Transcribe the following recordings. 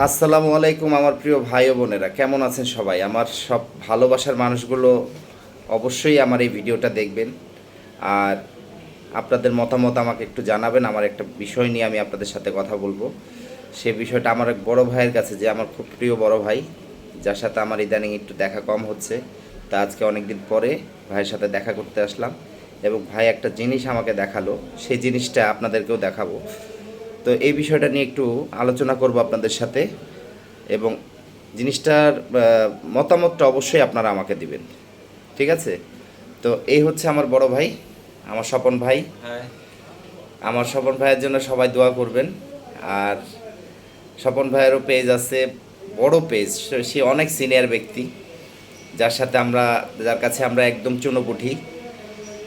আসসালামু আলাইকুম আমার প্রিয় ভাই ও বোনেরা। কেমন আছেন সবাই? আমার সব ভালোবাসার মানুষগুলো অবশ্যই আমার এই ভিডিওটা দেখবেন। আর আপনাদের মতামত আমাকে একটু জানাবেন। আমার একটা বিষয় নিয়ে আমি আপনাদের সাথে কথা বলব। সে বিষয়টা আমার এক বড় ভাইয়ের কাছে, যে আমার খুব প্রিয় বড় ভাই, যার সাথে আমার ইদানিং একটু দেখা কম হচ্ছে। তা আজকে অনেক দিন পরে ভাইয়ের সাথে দেখা করতে আসলাম। এবং ভাই একটা জিনিস আমাকে দেখাল, সেই জিনিসটা আপনাদেরকেও দেখাবো। তো এই বিষয়টা নিয়ে একটু আলোচনা করব আপনাদের সাথে এবং জিনিসটার মতামতটা অবশ্যই আপনারা আমাকে দিবেন। ঠিক আছে? তো এই হচ্ছে আমার বড় ভাই আমার স্বপন ভাই। হ্যাঁ। আমার স্বপন ভাইয়ের জন্য সবাই দোয়া করবেন। আর স্বপন ভাইয়েরও পেজ আছে বড় পেজ সে অনেক সিনিয়র ব্যক্তি যার সাথে আমরা যার কাছে আমরা একদম চুনোপুঠি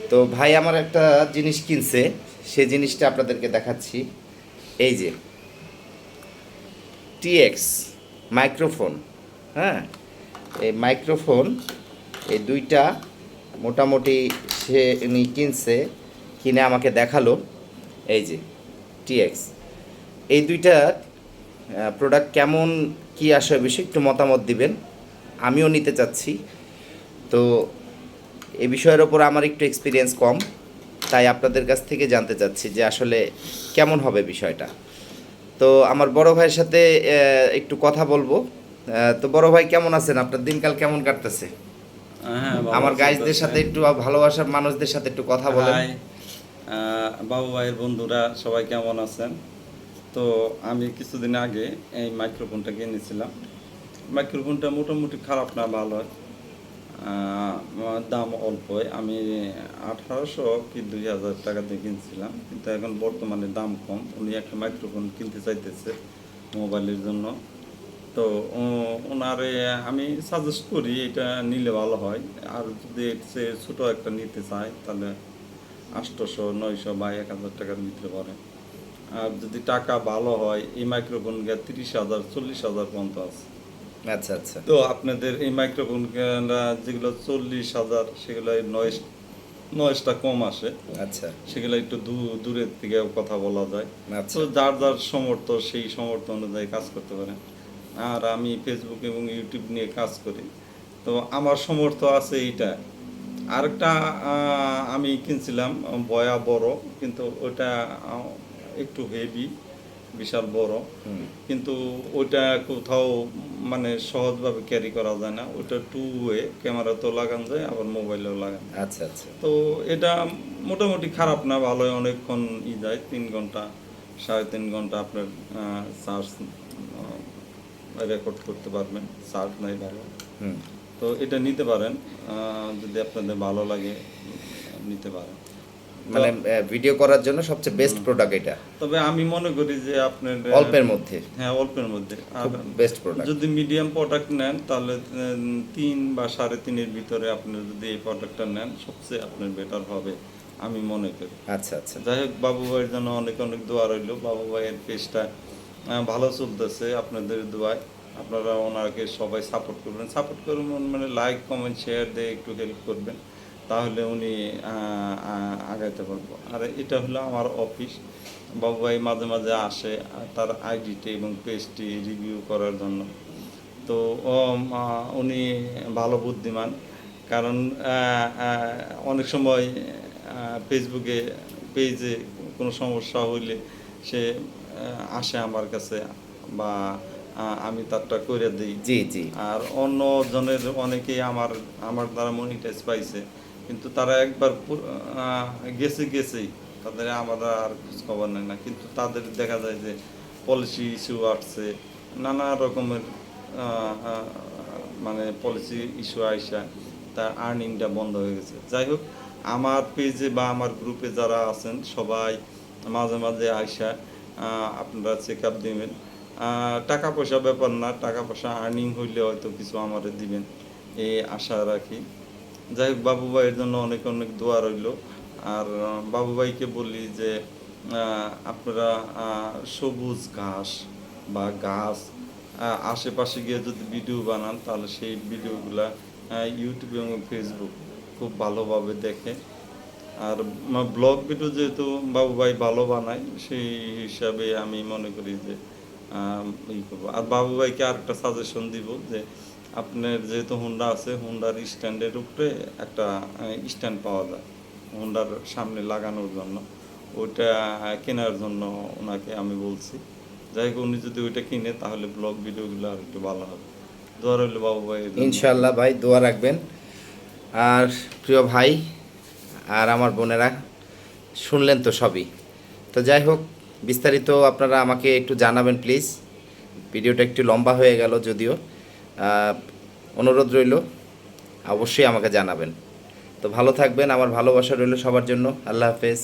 তো ভাই আমার একটা জিনিস কিনছে সে জিনিসটা আপনাদেরকে দেখাচ্ছি। এই যে টিএক্স মাইক্রোফোন হ্যাঁ? এই মাইক্রোফোন এই দুইটা মোটামুটি সে কিনছে, কিনে আমাকে দেখাল, এই যে টিএক্স এই দুইটা প্রোডাক্ট কেমন, কি আসে বিষয়ে একটু মতামত দিবেন, আমিও নিতে চাচ্ছি। তো এ বিষয়ের ওপর আমার একটু এক্সপিরিয়েন্স কম। তাই আপনাদের কাছ থেকে জানতে চাচ্ছি যে আসলে কেমন হবে বিষয়টা। তো আমার বড় ভাইয়ের সাথে একটু কথা বলব। তো বড় ভাই কেমন আছেন? আপনার দিনকাল কেমন কাটতেছে? হ্যাঁ আমার গাইজদের সাথে একটু ভালোবাসার মানুষদের সাথে একটু কথা বলেন। বাবু ভাইয়ের বন্ধুরা সবাই কেমন আছেন? তো আমি কিছুদিন আগে এই মাইক্রোফোনটা কিনেছিলাম। মাইক্রোফোনটা মোটামুটি খারাপ না ভালো। দাম অল্পই। আমি আঠারোশো কি দুই হাজার টাকা দিয়ে কিনছিলাম, কিন্তু এখন বর্তমানে দাম কম। উনি একটা মাইক্রোফোন কিনতে চাইতেছে মোবাইলের জন্য। তো ওনারে আমি সাজেস্ট করি এটা নিলে ভালো হয়। আর যদি সে ছোটো একটা নিতে চায়, তাহলে আটশোশো নয়শো বা এক হাজার টাকার নিতে পারে আর যদি টাকা ভালো হয়, এই মাইক্রোফোন গিয়ে তিরিশ হাজার, চল্লিশ হাজার পর্যন্ত আছে। আচ্ছা আচ্ছা। তো আপনাদের এই মাইক্রোফোন যেগুলো চল্লিশ হাজার সেগুলো নয়েস নয়েসটা কম আসে। আচ্ছা। সেগুলো একটু দূরের থেকে কথা বলা যায়। আচ্ছা। তো যার যার সমর্থ সেই সমর্থ অনুযায়ী কাজ করতে পারেন। আর আমি ফেসবুক এবং ইউটিউব নিয়ে কাজ করি। তো আমার সমর্থ আছে এইটা। আরেকটা আমি কিনছিলাম বয়া বড় কিন্তু ওটা একটু হেভি বিশাল বড়। কিন্তু ওইটা কোথাও মানে সহজভাবে ক্যারি করা যায় না। ওইটা টু ওয়ে ক্যামেরাতেও লাগানো যায় আবার মোবাইলেও লাগানো। আচ্ছা আচ্ছা। তো এটা মোটামুটি খারাপ না ভালোই অনেকক্ষণ ই যায় তিন ঘণ্টা সাড়ে তিন ঘণ্টা আপনার চার্জ রেকর্ড করতে পারবেন চার্জ নাই ভালো। হুম। তো এটা নিতে পারেন যদি আপনাদের ভালো লাগে নিতে পারেন। মানে ভিডিও করার জন্য সবচেয়ে বেস্ট প্রোডাক্ট এটা। তবে আমি মনে করি যে আপনার অল্পের মধ্যে। হ্যাঁ অল্পের মধ্যে। বেস্ট প্রোডাক্ট যদি মিডিয়াম প্রোডাক্ট নেন তাহলে তিন বা সাড়ে তিনের ভিতরে আপনি যদি এই প্রোডাক্টটা নেন সবচেয়ে আপনার বেটার হবে আমি মনে করি। আচ্ছা আচ্ছা। যাই হোক বাবু ভাইয়ের জন্য অনেক অনেক দোয়া রইল। বাবু ভাইয়ের পেজটা ভালো চলতেছে আপনাদের দোয়ায়। আপনারা ওনাকে সবাই সাপোর্ট করবেন। সাপোর্ট করবেন মানে লাইক কমেন্ট শেয়ার দিয়ে একটু হেল্প করবেন। তাহলে উনি আগাইতে পারব। আর এটা হলো আমার অফিস। বাবু ভাই মাঝে মাঝে আসে তার আইডিটি এবং পেজটি রিভিউ করার জন্য। তো উনি ভালো বুদ্ধিমান। কারণ অনেক সময় ফেসবুকে পেজে কোনো সমস্যা হইলে সে আসে আমার কাছে বা আমি তারটা করে দিই। জি জি। আর অন্য জনের অনেকেই আমার আমার দ্বারা মনিটাইজ পাইছে। কিন্তু তারা একবার গেছে গেছেই। তাদের আমাদের আর খোঁজ খবর নেয় না। কিন্তু তাদের দেখা যায় যে পলিসি ইস্যু আসছে। নানা রকমের মানে পলিসি ইস্যু আইসা তার আর্নিংটা বন্ধ হয়ে গেছে। যাই হোক, আমার পেজে বা আমার গ্রুপে যারা আছেন, সবাই মাঝে মাঝে আইসা আপনারা চেক আপ দিবেন। টাকা পয়সা ব্যাপার না টাকা পয়সা আর্নিং হইলে হয়তো কিছু আমারে দিবেন। এই আশা রাখি। যাই হোক, বাবু ভাইয়ের জন্য অনেক অনেক দোয়া রইল। আর বাবু ভাইকে বলি যে আপনারা সবুজ ঘাস বা গাছ আশেপাশে গিয়ে যদি ভিডিও বানান, তাহলে সেই ভিডিওগুলা ইউটিউব এবং ফেসবুক খুব ভালোভাবে দেখে। আর ব্লগ ভিডিও যেহেতু বাবু ভাই ভালো বানায়, সেই হিসাবে আমি মনে করি যে ই করব। আর বাবু ভাইকে আরেকটা সাজেশন দিব যে আপনার যেহেতু হুন্ডা আছে হুন্ডার স্ট্যান্ডের উপরে একটা স্ট্যান্ড পাওয়া যায় হুন্ডার সামনে লাগানোর জন্য। ওইটা কেনার জন্য ওনাকে আমি বলছি। যাই হোক, উনি যদি ওইটা কিনে, তাহলে ব্লগ ভিডিওগুলো আর একটু ভালো হবে। দোয়ার হইল বাবু ভাই ইনশাল্লাহ ভাই, দোয়া রাখবেন। আর প্রিয় ভাই, আর আমার বোনেরা, শুনলেন তো সবই। তো যাই হোক, বিস্তারিত আপনারা আমাকে একটু জানাবেন প্লিজ। ভিডিওটা একটু লম্বা হয়ে গেল যদিও। অনুরোধ রইল, অবশ্যই আমাকে জানাবেন। তো ভালো থাকবেন, আমার ভালোবাসা রইল সবার জন্য। আল্লাহ হাফেজ।